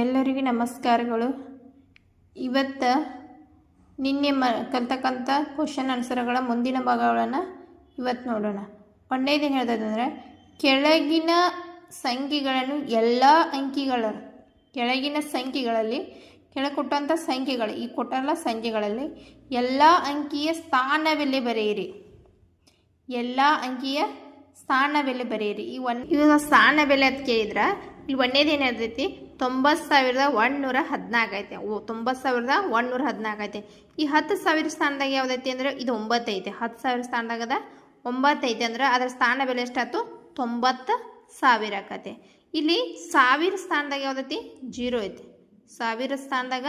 ಎಲ್ಲರಿಗೂ ನಮಸ್ಕಾರಗಳು. ಇವತ್ತು ನಿನ್ನೆ ಮ, ಕಲ್ತಕ್ಕಂಥ ಕ್ವಶನ್ ಆನ್ಸರ್ಗಳ ಮುಂದಿನ ಭಾಗಗಳನ್ನು ಇವತ್ತು ನೋಡೋಣ. ಒಂದೇದೇನು ಹೇಳ್ತದಂದರೆ ಕೆಳಗಿನ ಸಂಖ್ಯೆಗಳನ್ನು ಎಲ್ಲ ಅಂಕಿಗಳ, ಕೆಳಗಿನ ಸಂಖ್ಯೆಗಳಲ್ಲಿ, ಕೆಳಗೆ ಕೊಟ್ಟಂಥ ಸಂಖ್ಯೆಗಳು, ಈ ಕೊಟ್ಟಲ್ಲ ಸಂಖ್ಯೆಗಳಲ್ಲಿ ಎಲ್ಲ ಅಂಕಿಯ ಸ್ಥಾನ ಬೆಲೆ ಬರೆಯಿರಿ. ಎಲ್ಲ ಅಂಕಿಯ ಸ್ಥಾನ ಬೆಲೆ ಬರೆಯಿರಿ. ಈ ಒನ್ ಇವಾಗ ಸ್ಥಾನ ಬೆಲೆ ಅಂತ ಕೇಳಿದ್ರೆ, ಇಲ್ಲಿ ಒಂದೇದು ಏನು ಇರ್ತೈತಿ ತೊಂಬತ್ತು ಸಾವಿರದ ಒಂದುನೂರ ಹದಿನಾಲ್ಕು ಐತೆ. ಓ ತೊಂಬತ್ತು ಸಾವಿರದ ಒಂದುನೂರ ಹದಿನಾಲ್ಕು ಐತೆ. ಈ ಹತ್ತು ಸಾವಿರ ಸ್ಥಾನದಾಗ ಯಾವ್ದೈತಿ ಅಂದ್ರೆ ಇದು ಒಂಬತ್ತು ಐತೆ. ಹತ್ತು ಸಾವಿರ ಸ್ಥಾನದಾಗದ ಒಂಬತ್ತು ಐತೆ ಅಂದ್ರೆ ಅದರ ಸ್ಥಾನ ಬೆಲೆ ಎಷ್ಟಾಯ್ತು? ತೊಂಬತ್ತು ಸಾವಿರ ಆಕತೆ. ಇಲ್ಲಿ ಸಾವಿರ ಸ್ಥಾನದಾಗ ಯಾವ್ದೈತಿ? ಜೀರೋ ಐತಿ. ಸಾವಿರ ಸ್ಥಾನದಾಗ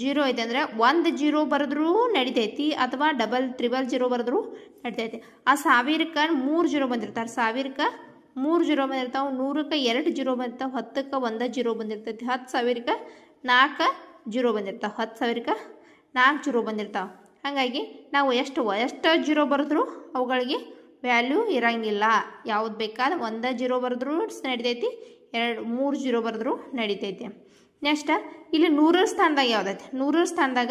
ಜೀರೋ ಐತೆ ಅಂದರೆ ಒಂದು ಜೀರೋ ಬರೆದ್ರೂ ನಡಿತೈತಿ ಅಥವಾ ಡಬಲ್ ತ್ರಿಬಲ್ ಜೀರೋ ಬರೆದ್ರೂ ನಡಿತೈತಿ. ಆ ಸಾವಿರಕ್ಕೆ ಮೂರು ಜೀರೋ ಬಂದಿರ್ತಾರೆ. ಸಾವಿರಕ್ಕೆ ಮೂರು ಜೀರೋ ಬಂದಿರ್ತಾವೆ, ನೂರಕ್ಕೆ ಎರಡು ಜೀರೋ ಬಂದಿರ್ತಾವೆ, ಹತ್ತಕ್ಕೆ ಒಂದು ಜೀರೋ ಬಂದಿರ್ತೈತಿ. ಹತ್ತು ಸಾವಿರಕ್ಕೆ ನಾಲ್ಕು ಜೀರೋ ಬಂದಿರ್ತಾವೆ, ಹತ್ತು ಸಾವಿರಕ್ಕೆ ನಾಲ್ಕು ಜೀರೋ ಬಂದಿರ್ತಾವೆ. ಹಾಗಾಗಿ ನಾವು ಎಷ್ಟು ಎಷ್ಟು ಜೀರೋ ಬರೆದ್ರೂ ಅವುಗಳಿಗೆ ವ್ಯಾಲ್ಯೂ ಇರಂಗಿಲ್ಲ. ಯಾವ್ದು ಬೇಕಾದ್ರೆ ಒಂದು ಜೀರೋ ಬರೆದ್ರೂ ನಡಿತೈತಿ, ಎರಡು, ಮೂರು ಜೀರೋ ಬರೆದ್ರೂ ನಡಿತೈತಿ. ನೆಕ್ಸ್ಟ್, ಇಲ್ಲಿ ನೂರರ ಸ್ಥಾನದಾಗ ಯಾವ್ದೈತಿ? ನೂರರ ಸ್ಥಾನದಾಗ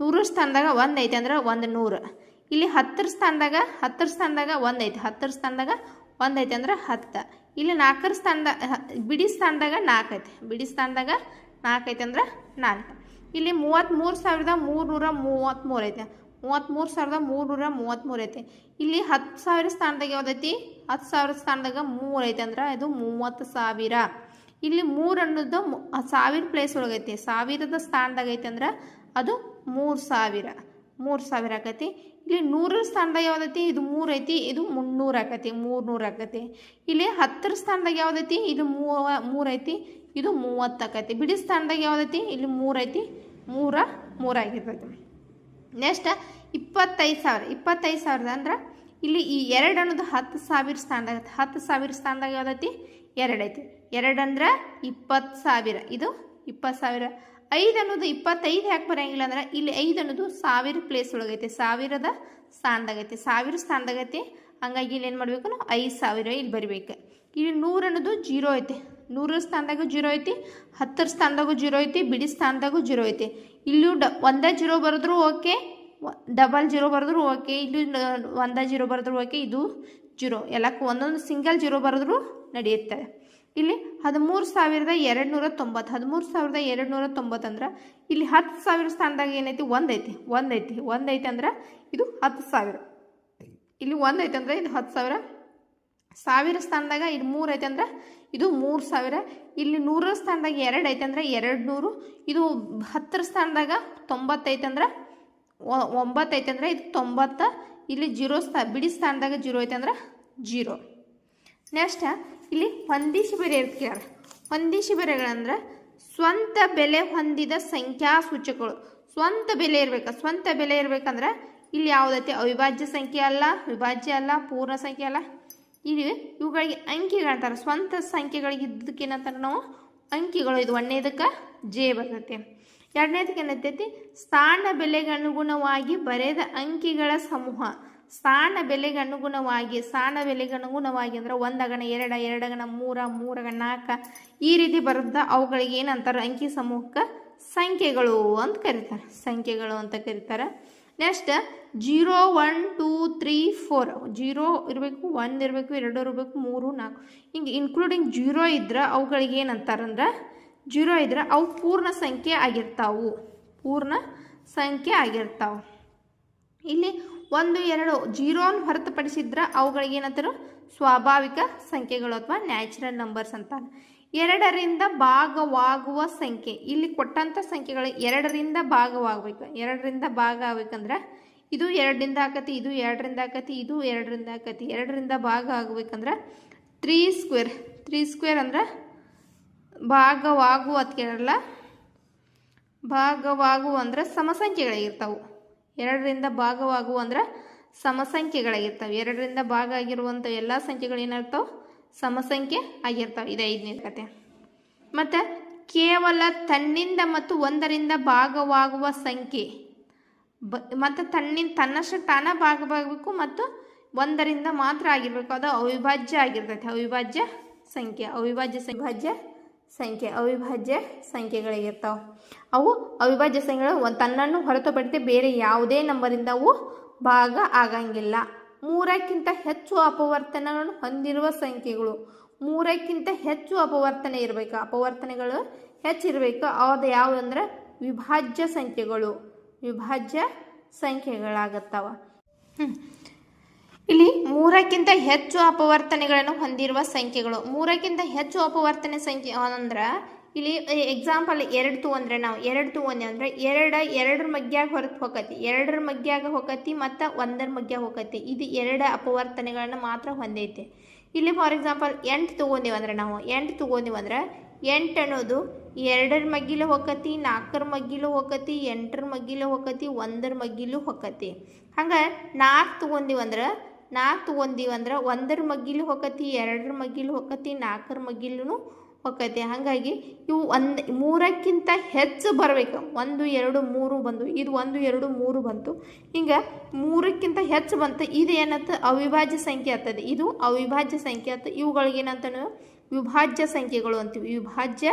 ನೂರರ ಸ್ಥಾನದಾಗ ಒಂದು ಐತೆ ಅಂದ್ರೆ ಒಂದು ನೂರು. ಇಲ್ಲಿ ಹತ್ತರ ಸ್ಥಾನದಾಗ ಹತ್ತರ ಸ್ಥಾನದಾಗ ಒಂದು ಐತೆ. ಹತ್ತರ ಸ್ಥಾನದಾಗ ಒಂದು ಐತೆ ಅಂದ್ರೆ ಹತ್ತು. ಇಲ್ಲಿ ನಾಲ್ಕರ ಸ್ಥಾನದ ಬಿಡಿ ಸ್ಥಾನದಾಗ ನಾಲ್ಕು ಐತೆ. ಬಿಡಿ ಸ್ಥಾನದಾಗ ನಾಲ್ಕು ಐತೆ ಅಂದ್ರೆ ನಾಲ್ಕು. ಇಲ್ಲಿ ಮೂವತ್ತ್ಮೂರು ಸಾವಿರದ ಮೂರುನೂರ ಮೂವತ್ತ್ಮೂರು ಐತೆ. ಮೂವತ್ತ್ಮೂರು ಸಾವಿರದ ಮೂರುನೂರ ಮೂವತ್ತ್ಮೂರು ಐತೆ. ಇಲ್ಲಿ ಹತ್ತು ಸಾವಿರ ಸ್ಥಾನದಾಗ ಯಾವ್ದೈತಿ? ಹತ್ತು ಸಾವಿರ ಸ್ಥಾನದಾಗ ಮೂರು ಐತೆ ಅಂದ್ರೆ ಇದು ಮೂವತ್ತು ಸಾವಿರ. ಇಲ್ಲಿ ಮೂರು ಅನ್ನೋದು ಸಾವಿರ ಪ್ಲೇಸ್ ಒಳಗೈತಿ. ಸಾವಿರದ ಸ್ಥಾನದಾಗ ಐತೆ ಅಂದ್ರೆ ಅದು ಮೂರು ಸಾವಿರ. ಮೂರು ಸಾವಿರ ಆಕತಿ. ಇಲ್ಲಿ ನೂರರ ಸ್ಥಾನದಾಗ ಯಾವ್ದೈತಿ? ಇದು ಮೂರು ಐತಿ, ಇದು ಮುನ್ನೂರು ಆಕತಿ, ಮೂರ್ನೂರು ಆಕತಿ. ಇಲ್ಲಿ ಹತ್ತರ ಸ್ಥಾನದಾಗ ಯಾವ್ದೈತಿ? ಇದು ಮೂವ, ಮೂರು ಐತಿ, ಇದು ಮೂವತ್ತು ಆಕತಿ. ಬಿಡಿ ಸ್ಥಾನದಾಗ ಯಾವ್ದೈತಿ? ಇಲ್ಲಿ ಮೂರು ಐತಿ, ಮೂರ ಮೂರಾಗಿರ್ತೈತಿ ನೆಕ್ಸ್ಟ್ ಇಪ್ಪತ್ತೈದು ಸಾವಿರ, ಇಪ್ಪತ್ತೈದು ಸಾವಿರದ ಅಂದ್ರೆ ಇಲ್ಲಿ ಈ ಎರಡು ಅನ್ನೋದು ಹತ್ತು ಸಾವಿರ ಸ್ಥಾನದಾಗ. ಹತ್ತು ಸಾವಿರ ಸ್ಥಾನದಾಗ ಯಾವ್ದೈತಿ? ಎರಡು ಐತಿ. ಎರಡು ಅಂದ್ರೆ ಇಪ್ಪತ್ತು ಸಾವಿರ, ಇದು ಇಪ್ಪತ್ತು ಸಾವಿರ. ಐದು ಅನ್ನೋದು ಇಪ್ಪತ್ತೈದು ಯಾಕೆ ಬರೋಂಗಿಲ್ಲ ಅಂದ್ರೆ ಇಲ್ಲಿ ಐದು ಅನ್ನೋದು ಸಾವಿರ ಪ್ಲೇಸ್ ಒಳಗೈತೆ. ಸಾವಿರದ ಸ್ಥಾನದಾಗೈತೆ. ಸಾವಿರ ಸ್ಥಾನದಾಗೈತೆ. ಹಂಗಾಗಿ ಇಲ್ಲಿ ಏನು ಮಾಡಬೇಕು ನಾವು? ಐದು ಸಾವಿರ ಇಲ್ಲಿ ಬರಿಬೇಕು. ಇಲ್ಲಿ ನೂರು ಅನ್ನೋದು ಜೀರೋ ಐತೆ. ನೂರರ ಸ್ಥಾನದಾಗೂ ಜೀರೋ ಐತಿ, ಹತ್ತರ ಸ್ಥಾನದಾಗೂ ಜೀರೋ ಐತಿ, ಬಿಡಿ ಸ್ಥಾನದಾಗೂ ಜೀರೋ ಐತಿ. ಇಲ್ಲೂ ಡ, ಒಂದೇ ಜೀರೋ ಬರೆದ್ರೂ ಓಕೆ ಡಬಲ್ ಜೀರೋ ಬರೆದ್ರು ಓಕೆ, ಇಲ್ಲಿ ಒಂದೇ ಜೀರೋ ಬರೆದ್ರು ಓಕೆ, ಇದು ಜೀರೋ. ಎಲ್ಲಕ್ಕೂ ಒಂದೊಂದು ಸಿಂಗಲ್ ಜೀರೋ ಬರೆದ್ರು ನಡೆಯುತ್ತೆ. ಇಲ್ಲಿ ಹದಿಮೂರು ಸಾವಿರದ ಎರಡು ನೂರ ತೊಂಬತ್ತು, ಹದಿಮೂರು ಸಾವಿರದ ಎರಡು ನೂರ ತೊಂಬತ್ತು ಅಂದ್ರೆ ಇಲ್ಲಿ ಹತ್ತು ಸಾವಿರ ಸ್ಥಾನದಾಗ ಏನೈತಿ? ಒಂದೈತಿ ಒಂದೈತಿ ಒಂದೈತಿ ಅಂದ್ರೆ ಇದು ಹತ್ತು ಸಾವಿರ. ಇಲ್ಲಿ ಒಂದು ಐತಿ ಅಂದ್ರೆ ಇದು ಹತ್ತು ಸಾವಿರ. ಸಾವಿರ ಸ್ಥಾನದಾಗ ಇದು ಮೂರು ಐತೆ ಅಂದ್ರೆ ಇದು ಮೂರು ಸಾವಿರ. ಇಲ್ಲಿ ನೂರರ ಸ್ಥಾನದಾಗ ಎರಡು ಐತೆ ಅಂದ್ರೆ ಎರಡು ನೂರು ಇದು ಹತ್ತರ ಸ್ಥಾನದಾಗ ತೊಂಬತ್ತೈತೆ ಅಂದ್ರೆ ಒಂಬತ್ತೈತೆ ಅಂದ್ರೆ ಇದು ತೊಂಬತ್ತ. ಇಲ್ಲಿ ಜೀರೋ ಸ್ಥಾ, ಬಿಡಿ ಸ್ಥಾನದಾಗ ಜೀರೋ ಐತೆ ಅಂದ್ರೆ ಜೀರೋ. ನೆಕ್ಸ್ಟ್ ಇಲ್ಲಿ ಹೊಂದಿಸಿ ಬೆರೆ ಇರ್ತಾರೆ ಹೊಂದಿಸಿ ಬರೆಗಳಂದ್ರೆ ಸ್ವಂತ ಬೆಲೆ ಹೊಂದಿದ ಸಂಖ್ಯಾ ಸೂಚಕಗಳು ಸ್ವಂತ ಬೆಲೆ ಇರಬೇಕು? ಸ್ವಂತ ಬೆಲೆ ಇರ್ಬೇಕಂದ್ರೆ ಇಲ್ಲಿ ಯಾವುದೈತಿ? ಅವಿಭಾಜ್ಯ ಸಂಖ್ಯೆ ಅಲ್ಲ ವಿಭಾಜ್ಯ ಅಲ್ಲ, ಪೂರ್ಣ ಸಂಖ್ಯೆ ಅಲ್ಲ. ಇಲ್ಲಿ ಇವುಗಳಿಗೆ ಅಂಕಿಗಳಂತಾರೆ ಸ್ವಂತ ಸಂಖ್ಯೆಗಳಿಗೆ ಇದ್ದಕ್ಕೆ ಏನಂತಾರೆ ನಾವು? ಅಂಕಿಗಳು. ಇದು ಒಂದನೇದಕ್ಕೆ ಜೆ ಬರ್ತೈತಿ. ಎರಡನೇದಕ್ಕೆ ಏನೈತೈತಿ? ಸ್ಥಾನ ಬೆಲೆಗೆ ಅನುಗುಣವಾಗಿ ಬರೆದ ಅಂಕಿಗಳ ಸಮೂಹ. ಸ್ಥಾನ ಬೆಲೆಗನುಗುಣವಾಗಿ, ಸ್ಥಾನ ಬೆಲೆಗೆ ಅನುಗುಣವಾಗಿ ಅಂದ್ರೆ ಒಂದಗಣ ಎರಡ ಎರಡಗಣ ಮೂರ ಮೂರಗಣ ನಾಲ್ಕು. ಈ ರೀತಿ ಬರುತ್ತೆ ಅವುಗಳಿಗೆ ಏನಂತಾರೆ ಅಂಕಿ ಸಮೂಹಕ್ಕೆ ಸಂಖ್ಯೆಗಳು ಅಂತ ಕರೀತಾರೆ. ಸಂಖ್ಯೆಗಳು ಅಂತ ಕರೀತಾರೆ. Next zero, one, two, three, four. Zero ಇರಬೇಕು, ಒನ್ ಇರಬೇಕು, ಎರಡು ಇರಬೇಕು, ಮೂರು, ನಾಲ್ಕು. ಹಿಂಗೆ ಇನ್ಕ್ಲೂಡಿಂಗ್ ಜೀರೋ ಇದ್ರೆ ಅವುಗಳಿಗೆ ಏನಂತಾರಂದ್ರೆ ಜೀರೋ ಇದ್ರೆ ಅವು ಪೂರ್ಣ ಸಂಖ್ಯೆ ಆಗಿರ್ತಾವು. ಪೂರ್ಣ ಸಂಖ್ಯೆ ಆಗಿರ್ತಾವೆ. ಇಲ್ಲಿ ಒಂದು, ಎರಡು ಜೀರೋನ್ ಹೊರತುಪಡಿಸಿದ್ರೆ ಅವುಗಳಿಗೆ ಏನಂತಾರೆ ಸ್ವಾಭಾವಿಕ ಸಂಖ್ಯೆಗಳು ಅಥವಾ ನ್ಯಾಚುರಲ್ ನಂಬರ್ಸ್ ಅಂತ ಎರಡರಿಂದ ಭಾಗವಾಗುವ ಸಂಖ್ಯೆ. ಇಲ್ಲಿ ಕೊಟ್ಟಂಥ ಸಂಖ್ಯೆಗಳು ಎರಡರಿಂದ ಭಾಗವಾಗಬೇಕು. ಎರಡರಿಂದ ಭಾಗ ಆಗ್ಬೇಕಂದ್ರೆ ಇದು ಎರಡರಿಂದ ಆಕತಿ, ಇದು ಎರಡರಿಂದ ಆಕತಿ, ಇದು ಎರಡರಿಂದ ಆಕತಿ. ಎರಡರಿಂದ ಭಾಗ ಆಗ್ಬೇಕಂದ್ರೆ ತ್ರೀ ಸ್ಕ್ವೇರ್ ತ್ರೀ ಸ್ಕ್ವೇರ್ ಅಂದ್ರೆ ಭಾಗವಾಗುವ ಅಂತ ಕೇಳಲ್ಲ ಭಾಗವಾಗುವ ಅಂದ್ರೆ ಸಮಸಂಖ್ಯೆಗಳಾಗಿರ್ತಾವೆ ಎರಡರಿಂದ ಭಾಗವಾಗುವ ಅಂದ್ರೆ ಸಮಸಂಖ್ಯೆಗಳಾಗಿರ್ತವೆ. ಎರಡರಿಂದ ಭಾಗ ಆಗಿರುವಂಥ ಎಲ್ಲ ಸಂಖ್ಯೆಗಳು ಏನಾಗ್ತಾವೆ? ಸಮಸಂಖ್ಯೆ ಆಗಿರ್ತವೆ. ಇದೆ ಐದನೇ ಕತೆ. ಮತ್ತು ಕೇವಲ ತನ್ನಿಂದ ಮತ್ತು ಒಂದರಿಂದ ಭಾಗವಾಗುವ ಸಂಖ್ಯೆ. ಬ, ಮತ್ತು ತನ್ನಿಂದ, ತನ್ನಷ್ಟು ತಾನ ಭಾಗವಾಗಬೇಕು ಮತ್ತು ಒಂದರಿಂದ ಮಾತ್ರ ಆಗಿರಬೇಕು. ಅದು ಅವಿಭಾಜ್ಯ ಆಗಿರ್ತೈತೆ. ಅವಿಭಾಜ್ಯ ಸಂಖ್ಯೆ. ಅವಿಭಾಜ್ಯ ಸಂಭಾಜ್ಯ ಸಂಖ್ಯೆ, ಅವಿಭಾಜ್ಯ ಸಂಖ್ಯೆಗಳಿಗಿರ್ತಾವೆ. ಅವು ಅವಿಭಾಜ್ಯ ಸಂಖ್ಯೆಗಳು ಒಂದು ತನ್ನನ್ನು ಹೊರತುಪಡಿಸಿ ಬೇರೆ ಯಾವುದೇ ನಂಬರಿಂದ ಅವು ಭಾಗ ಆಗಂಗಿಲ್ಲ. ಮೂರಕ್ಕಿಂತ ಹೆಚ್ಚು ಅಪವರ್ತನಗಳನ್ನು ಹೊಂದಿರುವ ಸಂಖ್ಯೆಗಳು. ಮೂರಕ್ಕಿಂತ ಹೆಚ್ಚು ಅಪವರ್ತನೆ ಇರಬೇಕು. ಅಪವರ್ತನೆಗಳು ಹೆಚ್ಚಿರಬೇಕು ಅದು ಯಾವುದಂದ್ರೆ ವಿಭಾಜ್ಯ ಸಂಖ್ಯೆಗಳು. ವಿಭಾಜ್ಯ ಸಂಖ್ಯೆಗಳಾಗತ್ತವ. ಇಲ್ಲಿ ಮೂರಕ್ಕಿಂತ ಹೆಚ್ಚು ಅಪವರ್ತನೆಗಳನ್ನು ಹೊಂದಿರುವ ಸಂಖ್ಯೆಗಳು. ಮೂರಕ್ಕಿಂತ ಹೆಚ್ಚು ಅಪವರ್ತನೆ ಸಂಖ್ಯೆ ಅಂದ್ರೆ ಇಲ್ಲಿ ಎಕ್ಸಾಂಪಲ್ ಎರಡು ತಗೊಂಡ್ರೆ ನಾವು ಎರಡು ತಗೊಂಡೆ ಅಂದ್ರೆ ಎರಡು ಎರಡರ ಮಗ್ಗ್ಯಾಗ ಹೊರತು ಹೋಗತಿ ಎರಡರ ಮಗ್ಯಾಗ ಹೋಗತಿ ಮತ್ತು ಒಂದರ ಮಗ್ಯಾಗ ಹೋಗತಿ ಇದು ಎರಡು ಅಪವರ್ತನೆಗಳನ್ನು ಮಾತ್ರ ಹೊಂದೈತೆ. ಇಲ್ಲಿ ಫಾರ್ ಎಕ್ಸಾಂಪಲ್ ಎಂಟು ತಗೊಂಡಿವಿ ಅಂದ್ರೆ ನಾವು ಎಂಟು ತಗೊಂಡಿವಿ ಅಂದ್ರೆ ಎಂಟು ಅನ್ನೋದು ಎರಡರ ಮಗ್ಗಿಲು ಹೋಗತಿ ನಾಲ್ಕರ ಮಗ್ಗಿಲು ಹೋಗತಿ ಎಂಟರ ಮಗ್ಗಿಲು ಹೋಗತಿ ಒಂದರ ಮಗ್ಗಿಲು ಹೋಗತಿ ಹಂಗೆ ನಾಲ್ಕು ತಗೊಂಡಿವಿ ಅಂದ್ರೆ ನಾಲ್ಕು ತೊಗೊಂದೀವಿ ಅಂದ್ರೆ ಒಂದರ ಮಗ್ಗಿಲು ಹೋಗತಿ ಎರಡರ ಮಗ್ಗಿಲು ಹೋಗತಿ ನಾಲ್ಕರ ಮಗ್ಗಿಲೂ ಹೋಗತಿ ಹಾಗಾಗಿ ಇವು ಒಂದು ಮೂರಕ್ಕಿಂತ ಹೆಚ್ಚು ಬರಬೇಕು. ಒಂದು, ಎರಡು, ಮೂರು ಬಂದು, ಇದು ಒಂದು, ಎರಡು, ಮೂರು ಬಂತು. ಹಿಂಗೆ ಮೂರಕ್ಕಿಂತ ಹೆಚ್ಚು ಬಂತು. ಇದು ಏನಂತ? ಅವಿಭಾಜ್ಯ ಸಂಖ್ಯೆ ಆಗ್ತದೆ ಇದು ಅವಿಭಾಜ್ಯ ಸಂಖ್ಯೆ ಆಯ್ತು ಇವುಗಳಿಗೆ ಏನಂತ ನಾವು ವಿಭಾಜ್ಯ ಸಂಖ್ಯೆಗಳು ಅಂತೀವಿ. ವಿಭಾಜ್ಯ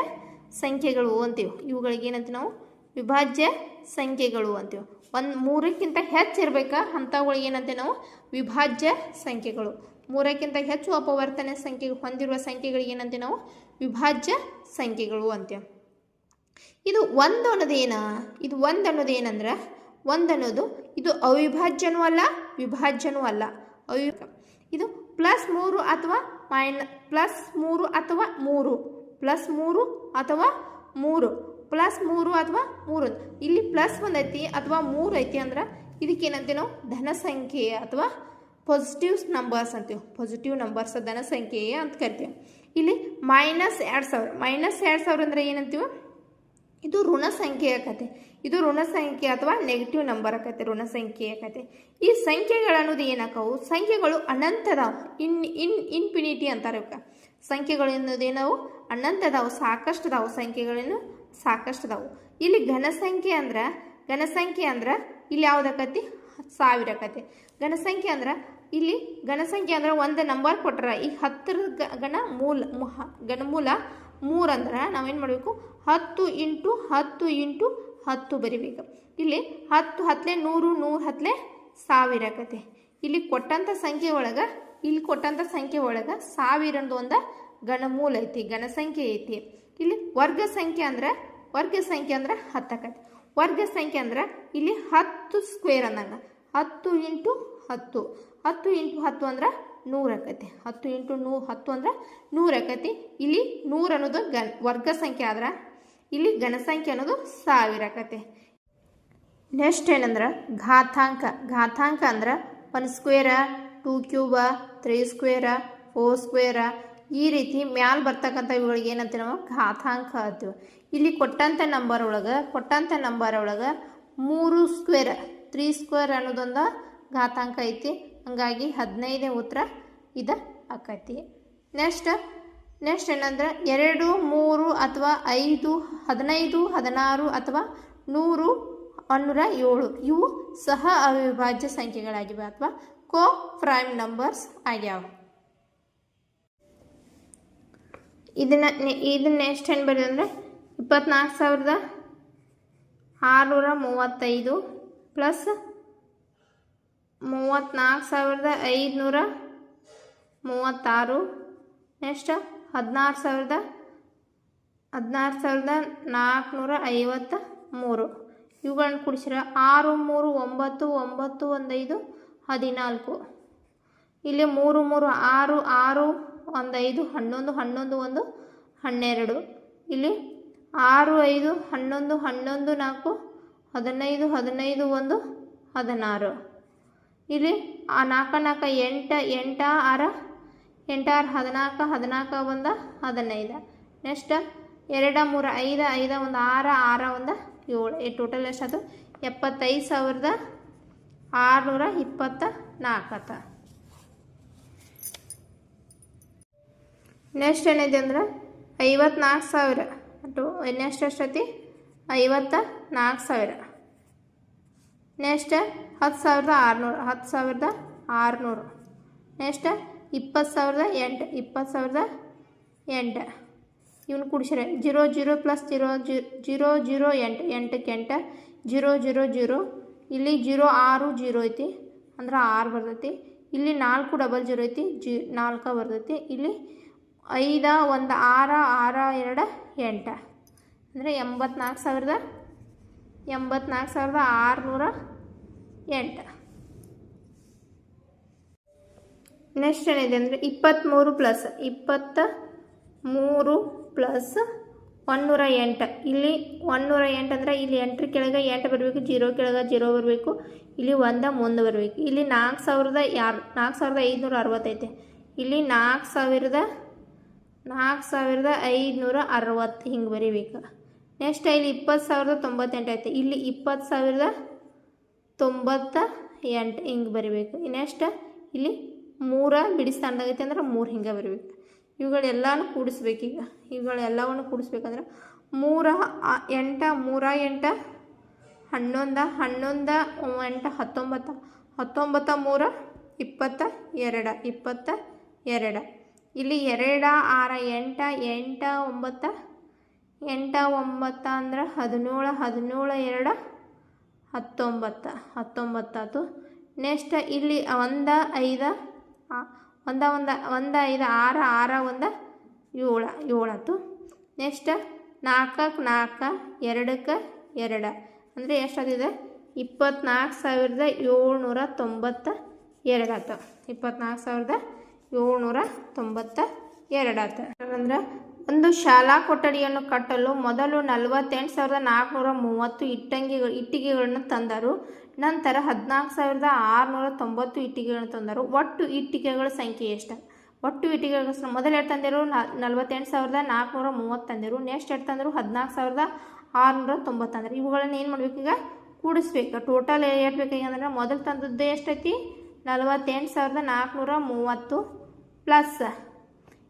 ಸಂಖ್ಯೆಗಳು ಅಂತೀವಿ. ಇವುಗಳಿಗೆ ಏನಂತ ನಾವು? ವಿಭಾಜ್ಯ ಸಂಖ್ಯೆಗಳು ಅಂತೀವಿ. ಒಂದು ಮೂರಕ್ಕಿಂತ ಹೆಚ್ಚು ಇರಬೇಕಾ. ಅಂಥವುಗಳು ಏನಂತೆ ನಾವು? ವಿಭಾಜ್ಯ ಸಂಖ್ಯೆಗಳು. ಮೂರಕ್ಕಿಂತ ಹೆಚ್ಚು ಅಪವರ್ತನೆ ಸಂಖ್ಯೆ ಹೊಂದಿರುವ ಸಂಖ್ಯೆಗಳಿಗೆ ಏನಂತೆ ನಾವು? ವಿಭಾಜ್ಯ ಸಂಖ್ಯೆಗಳು ಅಂತೆ. ಇದು ಒಂದು ಅನ್ನೋದೇನ ಇದು ಒಂದು ಅನ್ನೋದು ಏನಂದ್ರೆ? ಒಂದು ಅನ್ನೋದು ಇದು ಅವಿಭಾಜ್ಯನೂ ಅಲ್ಲ, ವಿಭಾಜ್ಯನೂ ಅಲ್ಲ. ಅವಿ ಇದು ಪ್ಲಸ್ ಮೂರು ಅಥವಾ ಮೈನ ಪ್ಲಸ್ ಮೂರು ಅಥವಾ ಮೂರು. ಪ್ಲಸ್ ಮೂರು ಅಥವಾ ಮೂರು. ಪ್ಲಸ್ ಮೂರು ಅಥವಾ ಮೂರು ಇಲ್ಲಿ ಪ್ಲಸ್ ಒಂದು ಐತಿ ಅಥವಾ ಮೂರು ಐತಿ ಅಂದ್ರೆ ಇದಕ್ಕೇನಂತೀವಿ ನಾವು? ಧನ ಸಂಖ್ಯೆ ಅಥವಾ ಪಾಸಿಟಿವ್ ನಂಬರ್ಸ್ ಅಂತೀವಿ. ಪಾಸಿಟಿವ್ ನಂಬರ್ಸ್ ಧನ ಸಂಖ್ಯೆ ಅಂತ ಕರಿತೀವಿ. ಇಲ್ಲಿ ಮೈನಸ್ ಎರಡು ಸಾವಿರ. ಮೈನಸ್ ಎರಡು ಸಾವಿರ ಅಂದ್ರೆ ಏನಂತೀವಿ? ಇದು ಋಣ ಸಂಖ್ಯೆ ಆಕತೆ. ಇದು ಋಣ ಸಂಖ್ಯೆ ಅಥವಾ ನೆಗೆಟಿವ್ ನಂಬರ್ ಆಕತೆ, ಋಣ ಸಂಖ್ಯೆ ಆಕತೆ. ಈ ಸಂಖ್ಯೆಗಳು ಅನ್ನೋದು ಏನಾಕವು? ಸಂಖ್ಯೆಗಳು ಅನಂತದಾವು. ಇನ್ ಇನ್ ಇನ್ಫಿನಿಟಿ ಅಂತಾರೆ ಇವಕ್ಕೆ ಸಂಖ್ಯೆಗಳು ಅನ್ನೋದೇನವು ಅನಂತದವು ಸಾಕಷ್ಟು ಅದಾವು ಸಂಖ್ಯೆಗಳೇನು ಸಾಕಷ್ಟು ಅದಾವು. ಇಲ್ಲಿ ಘನಸಂಖ್ಯೆ ಅಂದ್ರೆ ಘನಸಂಖ್ಯೆ ಅಂದ್ರೆ ಇಲ್ಲಿ ಯಾವ್ದಾಕತಿ ಸಾವಿರ ಕತೆ ಘನಸಂಖ್ಯೆ ಅಂದ್ರೆ, ಇಲ್ಲಿ ಘನಸಂಖ್ಯೆ ಅಂದ್ರೆ ಒಂದು ನಂಬರ್ ಕೊಟ್ರ, ಈ ಹತ್ತರ ಗ- ಘನ ಮೂಲ ಗಣಮೂಲ ಮೂರು ಅಂದ್ರೆ ನಾವೇನು ಮಾಡಬೇಕು? ಹತ್ತು ಇಂಟು ಹತ್ತು ಇಂಟು ಹತ್ತು ಬರಿಬೇಕು. ಇಲ್ಲಿ ಹತ್ತು ಹತ್ತಲೆ ನೂರು ನೂರು ಹತ್ತಲೆ ಸಾವಿರ ಕತೆ ಇಲ್ಲಿ ಕೊಟ್ಟಂಥ ಸಂಖ್ಯೆ ಒಳಗೆ, ಇಲ್ಲಿ ಕೊಟ್ಟಂಥ ಸಂಖ್ಯೆ ಒಳಗೆ ಸಾವಿರದ ಒಂದು ಘನಮೂಲ ಐತಿ, ಘನಸಂಖ್ಯೆ ಐತಿ. ವರ್ಗ ಸಂಖ್ಯೆ ಅಂದ್ರೆ, ವರ್ಗ ಸಂಖ್ಯೆ ಅಂದ್ರೆ ಹತ್ತು ಆಕತಿ. ವರ್ಗ ಸಂಖ್ಯೆ ಅಂದ್ರೆ ಇಲ್ಲಿ ಹತ್ತು ಸ್ಕ್ವೇರ್ ಅಂದಂಗೆ ಹತ್ತು ಇಂಟು ಹತ್ತು. ಹತ್ತು ಇಂಟು ಹತ್ತು ಅಂದ್ರೆ ನೂರು ಆಕತಿ. ಹತ್ತು ಇಂಟು ನೂ, ಹತ್ತು ಅಂದ್ರೆ ನೂರು ಆಕತಿ. ಇಲ್ಲಿ ನೂರು ಅನ್ನೋದು ಗನ್, ವರ್ಗ ಸಂಖ್ಯೆ ಆದ್ರೆ ಇಲ್ಲಿ ಗಣಸಂಖ್ಯೆ ಅನ್ನೋದು ಸಾವಿರ ಆಕತಿ. ನೆಕ್ಸ್ಟ್ ಏನಂದ್ರೆ ಘಾತಾಂಕ. ಘಾತಾಂಕ ಅಂದ್ರೆ one square two cube three square four square ಈ ರೀತಿ ಮ್ಯಾಲ್ ಬರ್ತಕ್ಕಂಥ ಇವುಗಳಿಗೆ ಏನಂತೀವಿ ನಾವು ಘಾತಾಂಕ ಅಂತೀವಿ. ಇಲ್ಲಿ ಕೊಟ್ಟಂಥ ನಂಬರ್ ಒಳಗೆ, ಕೊಟ್ಟಂಥ ನಂಬರ್ ಒಳಗೆ ಮೂರು ಸ್ಕ್ವೇರ್ ತ್ರೀ ಸ್ಕ್ವೇರ್ ಅನ್ನೋದೊಂದು ಘಾತಾಂಕ ಐತಿ. ಹಂಗಾಗಿ ಹದಿನೈದೇ ಉತ್ತರ ಇದು ಆಕೈತಿ. ನೆಕ್ಸ್ಟ್ ನೆಕ್ಸ್ಟ್ ಏನಂದ್ರೆ ಎರಡು, ಮೂರು ಅಥವಾ ಐದು, ಹದಿನೈದು, ಹದಿನಾರು ಅಥವಾ ನೂರು ಒನ್ನೂರ ಏಳು. ಇವು ಸಹ ಅವಿಭಾಜ್ಯ ಸಂಖ್ಯೆಗಳಾಗಿವೆ ಅಥವಾ ಕೋ ಪ್ರೈಮ್ ನಂಬರ್ಸ್ ಆಗ್ಯಾವ. ಇದನ್ನ ಇದನ್ನ ನೆಕ್ಸ್ಟ್ ಹೆಣ್ಣು ಬರೋದು ಅಂದರೆ ಇಪ್ಪತ್ನಾಲ್ಕು ಸಾವಿರದ ಆರುನೂರ ಮೂವತ್ತೈದು ಪ್ಲಸ್ ಮೂವತ್ತ್ನಾಲ್ಕು ಸಾವಿರದ ಐದುನೂರ ಮೂವತ್ತಾರು, ನೆಕ್ಸ್ಟ್ ಹದಿನಾರು ಸಾವಿರದ ಹದಿನಾರು ಸಾವಿರದ ನಾಲ್ಕುನೂರ ಐವತ್ತ ಮೂರು ಇವುಗಳನ್ನ ಕುಡಿಸಿರ ಆರು ಮೂರು ಒಂಬತ್ತು ಒಂಬತ್ತು ಒಂದೈದು ಹದಿನಾಲ್ಕು. ಇಲ್ಲಿ ಮೂರು ಮೂರು ಆರು ಆರು ಒಂದು ಐದು ಹನ್ನೊಂದು ಹನ್ನೊಂದು, ಒಂದು, ಹನ್ನೆರಡು. ಇಲ್ಲಿ ಆರು, ಐದು, ಹನ್ನೊಂದು ಹನ್ನೊಂದು, ನಾಲ್ಕು, ಹದಿನೈದು ಹದಿನೈದು, ಒಂದು, ಹದಿನಾರು. ಇಲ್ಲಿ ಆ ನಾಲ್ಕು ನಾಲ್ಕು, ಎಂಟ ಎಂಟ, ಆರ ಎಂಟಾರು ಹದಿನಾಲ್ಕು ಹದಿನಾಲ್ಕು, ಒಂದು, ಹದಿನೈದು. ನೆಕ್ಸ್ಟ್ ಎರಡ, ಮೂರು, ಐದು ಐದು, ಒಂದು, ಆರು, ಆರ, ಒಂದು, ಏಳು. ಈ ಟೋಟಲ್ ಅದು ಎಪ್ಪತ್ತೈದು ಸಾವಿರದ ಆರುನೂರ ಇಪ್ಪತ್ತ ನಾಲ್ಕತ್ತ ನೆಕ್ಸ್ಟ್ ಏನಿದೆ ಅಂದ್ರೆ ಐವತ್ನಾಲ್ಕು ಸಾವಿರ. ಟು ನೆಕ್ಸ್ಟ್ ಎಷ್ಟೈತಿ? ಐವತ್ತ ನಾಲ್ಕು ಸಾವಿರ. ನೆಕ್ಸ್ಟ್ ಹತ್ತು ಸಾವಿರದ ಆರುನೂರು, ಹತ್ತು ಸಾವಿರದ ಆರುನೂರು. ನೆಕ್ಸ್ಟ್ ಇಪ್ಪತ್ತು ಸಾವಿರದ ಎಂಟು, ಇಪ್ಪತ್ತು ಸಾವಿರದ ಎಂಟು. ಇವನು ಕೂಡಿಸ್ರೆ. Zero zero plus zero zero zero ಎಂಟು, ಎಂಟಕ್ಕೆ ಎಂಟು. Zero zero zero. ಇಲ್ಲಿ ಜೀರೋ ಆರು ಜೀರೋ ಐತಿ, ಅಂದ್ರೆ ಆರು ಬರ್ತೈತಿ. ಇಲ್ಲಿ ನಾಲ್ಕು ಡಬಲ್ ಜೀರೋ ಐತಿ, ಜೀ, ನಾಲ್ಕು ಬರ್ತೈತಿ. ಇಲ್ಲಿ ಐದ, ಒಂದು, ಆರ ಆರ, ಎರಡು, ಎಂಟು. ಅಂದರೆ ಎಂಬತ್ನಾಲ್ಕು ಸಾವಿರದ ಎಂಬತ್ನಾಲ್ಕು ಸಾವಿರದ ಆರುನೂರ ಎಂಟು. ನೆಕ್ಸ್ಟ್ ಏನಿದೆ ಅಂದರೆ ಇಪ್ಪತ್ತ್ಮೂರು ಪ್ಲಸ್ ಇಪ್ಪತ್ತ ಮೂರು ಪ್ಲಸ್ ಒನ್ನೂರ ಎಂಟು. ಇಲ್ಲಿ ಒನ್ನೂರ ಎಂಟು ಅಂದರೆ ಇಲ್ಲಿ ಎಂಟ್ರ ಕೆಳಗೆ ಎಂಟು ಬರಬೇಕು, ಜೀರೋ ಕೆಳಗೆ ಜೀರೋ ಬರಬೇಕು, ಇಲ್ಲಿ ಒಂದ, ಮುಂದೆ ಬರಬೇಕು. ಇಲ್ಲಿ ನಾಲ್ಕು ಸಾವಿರದ ಯಾರು, ನಾಲ್ಕು ಸಾವಿರದ ಐದುನೂರ ಅರವತ್ತೈತೆ. ಇಲ್ಲಿ ನಾಲ್ಕು ಸಾವಿರದ ನಾಲ್ಕು ಸಾವಿರದ ಐದುನೂರ ಅರವತ್ತು ಹಿಂಗೆ ಬರೀಬೇಕು. ನೆಕ್ಸ್ಟ್ ಇಲ್ಲಿ ಇಪ್ಪತ್ತು ಸಾವಿರದ ತೊಂಬತ್ತೆಂಟು ಐತೆ. ಇಲ್ಲಿ ಇಪ್ಪತ್ತು ಸಾವಿರದ ತೊಂಬತ್ತ ಎಂಟು ಹಿಂಗೆ ಬರಿಬೇಕು. ನೆಕ್ಸ್ಟ್ ಇಲ್ಲಿ ಮೂರ ಬಿಡಿಸ್ತಾಂಡಾಗೈತೆ ಅಂದ್ರೆ ಮೂರು ಹಿಂಗೆ ಬರಿಬೇಕು. ಇವುಗಳೆಲ್ಲನೂ ಈಗ. ಇವುಗಳೆಲ್ಲವನ್ನು ಕೂಡಿಸ್ಬೇಕಂದ್ರೆ ಮೂರ ಎಂಟು ಎಂಟ, ಮೂರ, ಎಂಟ, ಹನ್ನೊಂದು ಹನ್ನೊಂದು, ಎಂಟ, ಹತ್ತೊಂಬತ್ತು, ಹತ್ತೊಂಬತ್ತ, ಮೂರ, ಇಪ್ಪತ್ತ, ಎರಡು, ಇಪ್ಪತ್ತ, ಎರಡ. ಇಲ್ಲಿ ಎರಡ, ಆರ, ಎಂಟ ಎಂಟ, ಒಂಬತ್ತ ಎಂಟ, ಒಂಬತ್ತ ಅಂದ್ರೆ ಹದಿನೇಳು ಹದಿನೇಳು, ಎರಡು, ಹತ್ತೊಂಬತ್ತು ಹತ್ತೊಂಬತ್ತಾತು ನೆಕ್ಸ್ಟ್ ಇಲ್ಲಿ ಒಂದು, ಐದ ಒಂದ, ಒಂದು, ಒಂದ, ಐದು, ಆರು, ಆರ, ಒಂದು, ಏಳು ಏಳಾತು ನೆಕ್ಸ್ಟ್ ನಾಲ್ಕಕ್ಕೆ ನಾಲ್ಕು, ಎರಡಕ್ಕೆ ಎರಡು, ಅಂದರೆ ಎಷ್ಟಾದಿದೆ ಇಪ್ಪತ್ನಾಲ್ಕು ಸಾವಿರದ ಏಳ್ನೂರ ತೊಂಬತ್ತ ಎರಡಾತು ಇಪ್ಪತ್ನಾಲ್ಕು ಸಾವಿರದ ಏಳ್ನೂರ ತೊಂಬತ್ತ ಎರಡಾತು ಅಂದ್ರೆ ಒಂದು ಶಾಲಾ ಕೊಠಡಿಯನ್ನು ಕಟ್ಟಲು ಮೊದಲು ನಲವತ್ತೆಂಟು ಸಾವಿರದ ನಾಲ್ಕುನೂರ ಮೂವತ್ತು ಇಟ್ಟಂಗಿಗಳು ಇಟ್ಟಿಗೆಗಳನ್ನು ತಂದರು. ನಂತರ ಹದಿನಾಲ್ಕು ಸಾವಿರದ ಆರುನೂರ ತೊಂಬತ್ತು ಇಟ್ಟಿಗೆಗಳನ್ನು ತಂದರು. ಒಟ್ಟು ಇಟ್ಟಿಗೆಗಳ ಸಂಖ್ಯೆ ಎಷ್ಟು? ಒಟ್ಟು ಇಟ್ಟಿಗೆಗಳ ಮೊದಲು ಎಷ್ಟು ತಂದಿರು? ನಲವತ್ತೆಂಟು ಸಾವಿರದ ನಾಲ್ಕುನೂರ ಮೂವತ್ತು ತಂದಿರು. ನೆಕ್ಸ್ಟ್ ಎಷ್ಟು ತಂದರು? ಹದಿನಾಲ್ಕು ಸಾವಿರದ ಆರುನೂರ ತೊಂಬತ್ತು ತಂದರು. ಇವುಗಳನ್ನ ಏನು ಮಾಡಬೇಕು ಈಗ? ಕೂಡಿಸ್ಬೇಕು. ಟೋಟಲ್ ಎಷ್ಟು ಅಂದ್ರೆ, ಮೊದಲು ತಂದದ್ದು ಎಷ್ಟೈತಿ ನಲವತ್ತೆಂಟು ಸಾವಿರದ ನಾಲ್ಕುನೂರ ಮೂವತ್ತು ಪ್ಲಸ್.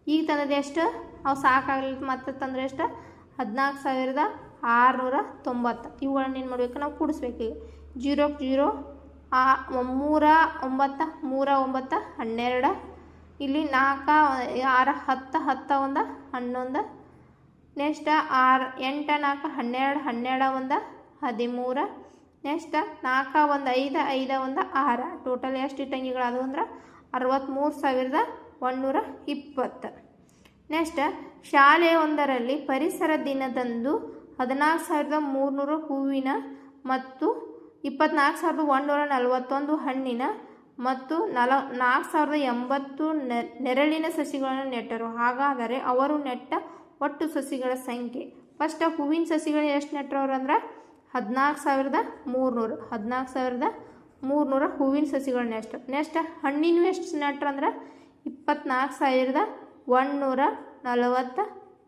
ಈಗ ತಂದದ್ದು ಎಷ್ಟು? ಅವು ಸಾಕಾಗಲಿಲ್ಲ ಮತ್ತೆ ತಂದ್ರೆ ಎಷ್ಟು? ಹದಿನಾಲ್ಕು ಸಾವಿರದ ಆರುನೂರ ತೊಂಬತ್ತು. ಇವುಗಳನ್ನ ಏನು ಮಾಡಬೇಕು? ನಾವು ಕೂಡಿಸ್ಬೇಕು ಈಗ. ಜೀರೋ ಜೀರೋ, ಆ, ಮೂರ, ಒಂಬತ್ತು ಮೂರ, ಒಂಬತ್ತು, ಹನ್ನೆರಡು. ಇಲ್ಲಿ ನಾಲ್ಕು, ಆರು, ಹತ್ತು ಹತ್ತು, ಒಂದು, ಹನ್ನೊಂದು. ನೆಕ್ಸ್ಟ್ ಆರು, ಎಂಟು, ನಾಲ್ಕು, ಹನ್ನೆರಡು ಹನ್ನೆರಡು, ಒಂದು, ಹದಿಮೂರು. ನೆಕ್ಸ್ಟ್ ನಾಲ್ಕ ಒಂದು ಐದು ಐದು ಒಂದು ಆರು. ಟೋಟಲ್ ಎಷ್ಟು ಇಟ್ಟಂಗಿಗಳಾದವು ಅಂದ್ರೆ ಅರವತ್ತ್ಮೂರು ಸಾವಿರದ ಒಂದುನೂರ ಇಪ್ಪತ್ತು. ನೆಕ್ಸ್ಟ್ ಶಾಲೆ ಒಂದರಲ್ಲಿ ಪರಿಸರ ದಿನದಂದು ಹದಿನಾಲ್ಕು ಸಾವಿರದ ಮೂರುನೂರು ಹೂವಿನ ಮತ್ತು ಇಪ್ಪತ್ನಾಲ್ಕು ಸಾವಿರದ ಒಂದುನೂರ ನಲವತ್ತೊಂದು ಹಣ್ಣಿನ ಮತ್ತು ನಲ, ನಾಲ್ಕು ಸಾವಿರದ ಎಂಬತ್ತು ನೆರಳಿನ ಸಸಿಗಳನ್ನು ನೆಟ್ಟರು. ಹಾಗಾದರೆ ಅವರು ನೆಟ್ಟ ಒಟ್ಟು ಸಸಿಗಳ ಸಂಖ್ಯೆ. ಫಸ್ಟ್ ಹೂವಿನ ಸಸಿಗಳು ಎಷ್ಟು ನೆಟ್ಟರು ಅಂದ್ರೆ ಹದಿನಾಲ್ಕು ಸಾವಿರದ ಮೂರುನೂರು, ಹದಿನಾಲ್ಕು ಸಾವಿರದ ಮೂರುನೂರ ಹೂವಿನ ಸಸಿಗಳು ನೆಕ್ಸ್ಟ್ ನೆಕ್ಸ್ಟ್ ಹಣ್ಣಿನ ಎಷ್ಟು ನೆಟ್ರು ಅಂದ್ರೆ ಇಪ್ಪತ್ನಾಲ್ಕು ಸಾವಿರದ ಒಂದುನೂರ ನಲವತ್ತ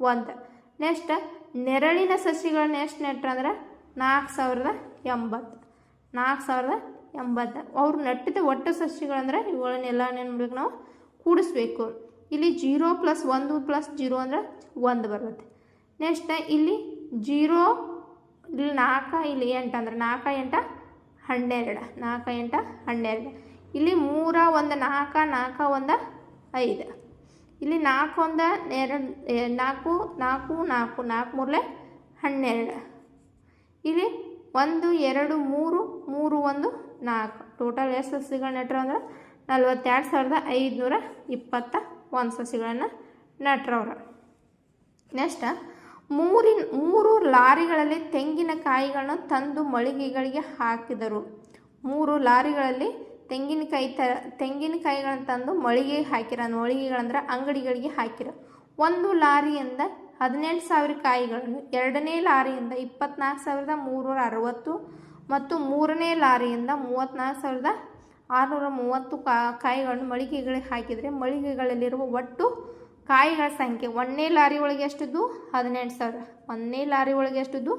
ಒಂದು ನೆಕ್ಸ್ಟ್ ನೆರಳಿನ ಸಸಿಗಳನ್ನ ಎಷ್ಟು ನೆಟ್ರು ಅಂದ್ರೆ ನಾಲ್ಕು ಸಾವಿರದ ಎಂಬತ್ತು. ನಾಲ್ಕು ಸಾವಿರದ ಎಂಬತ್ತು. ಅವರು ನೆಟ್ಟಿದ ಒಟ್ಟು ಸಸಿಗಳಂದ್ರೆ ಇವುಗಳನ್ನೆಲ್ಲ ಏನು ನಾವು? ಕೂಡಿಸ್ಬೇಕು. ಇಲ್ಲಿ ಜೀರೋ ಪ್ಲಸ್ ಒಂದು ಪ್ಲಸ್ ಜೀರೋ ಅಂದ್ರೆ ಒಂದು ಬರುತ್ತೆ. ನೆಕ್ಸ್ಟ್ ಇಲ್ಲಿ ಜೀರೋ ಇಲ್ಲಿ ನಾಲ್ಕು ಇಲ್ಲಿ ಎಂಟಂದ್ರೆ ನಾಲ್ಕು ಎಂಟ ಹನ್ನೆರಡು, ನಾಲ್ಕು ಎಂಟ ಹನ್ನೆರಡು. ಇಲ್ಲಿ ಮೂರ ಒಂದು ನಾಲ್ಕು ನಾಲ್ಕು ಒಂದು ಐದು. ಇಲ್ಲಿ ನಾಲ್ಕು ಒಂದು ಎರಡು ನಾಲ್ಕು ನಾಲ್ಕು ನಾಲ್ಕು ನಾಲ್ಕು ಮೂರಲೆ ಹನ್ನೆರಡು. ಇಲ್ಲಿ ಒಂದು, ಎರಡು, ಮೂರು ಮೂರು ಒಂದು ನಾಲ್ಕು. ಟೋಟಲ್ ಎಷ್ಟು ಸಸಿಗಳು ನೆಟ್ರು ಅಂದ್ರೆ ನಲ್ವತ್ತೆರಡು ಸಾವಿರದ ಐದುನೂರ ಇಪ್ಪತ್ತ ಒಂದು ಸಸಿಗಳನ್ನು ನೆಟ್ರವ್ರು. ನೆಕ್ಸ್ಟ್ ಮೂರಿನ, ಮೂರು ಲಾರಿಗಳಲ್ಲಿ ತೆಂಗಿನಕಾಯಿಗಳನ್ನು ತಂದು ಮಳಿಗೆಗಳಿಗೆ ಹಾಕಿದರು. ಮೂರು ಲಾರಿಗಳಲ್ಲಿ ತೆಂಗಿನಕಾಯಿ ತ ತೆಂಗಿನಕಾಯಿಗಳನ್ನು ತಂದು ಮಳಿಗೆಗೆ ಹಾಕಿರ, ಮಳಿಗೆಗಳಂದ್ರೆ ಅಂಗಡಿಗಳಿಗೆ ಹಾಕಿರ. ಒಂದು ಲಾರಿಯಿಂದ ಹದಿನೆಂಟು ಸಾವಿರ ಕಾಯಿಗಳನ್ನು, ಎರಡನೇ ಲಾರಿಯಿಂದ ಇಪ್ಪತ್ನಾಲ್ಕು ಸಾವಿರದ ಮೂರುನೂರ ಅರವತ್ತು ಮತ್ತು ಮೂರನೇ ಲಾರಿಯಿಂದ ಮೂವತ್ತ್ನಾಲ್ಕು ಸಾವಿರದ ಆರುನೂರ ಮೂವತ್ತು ಕಾ, ಕಾಯಿಗಳನ್ನು ಮಳಿಗೆಗಳಿಗೆ ಹಾಕಿದರೆ ಮಳಿಗೆಗಳಲ್ಲಿರುವ ಒಟ್ಟು ಕಾಯಿಗಳ ಸಂಖ್ಯೆ ಒಂದನೇ ಲಾರಿ ಒಳಗೆ ಎಷ್ಟಿದ್ದು? ಹದಿನೆಂಟು ಸಾವಿರ. ಒಂದನೇ ಲಾರಿ ಒಳಗೆ ಎಷ್ಟಿದ್ದು?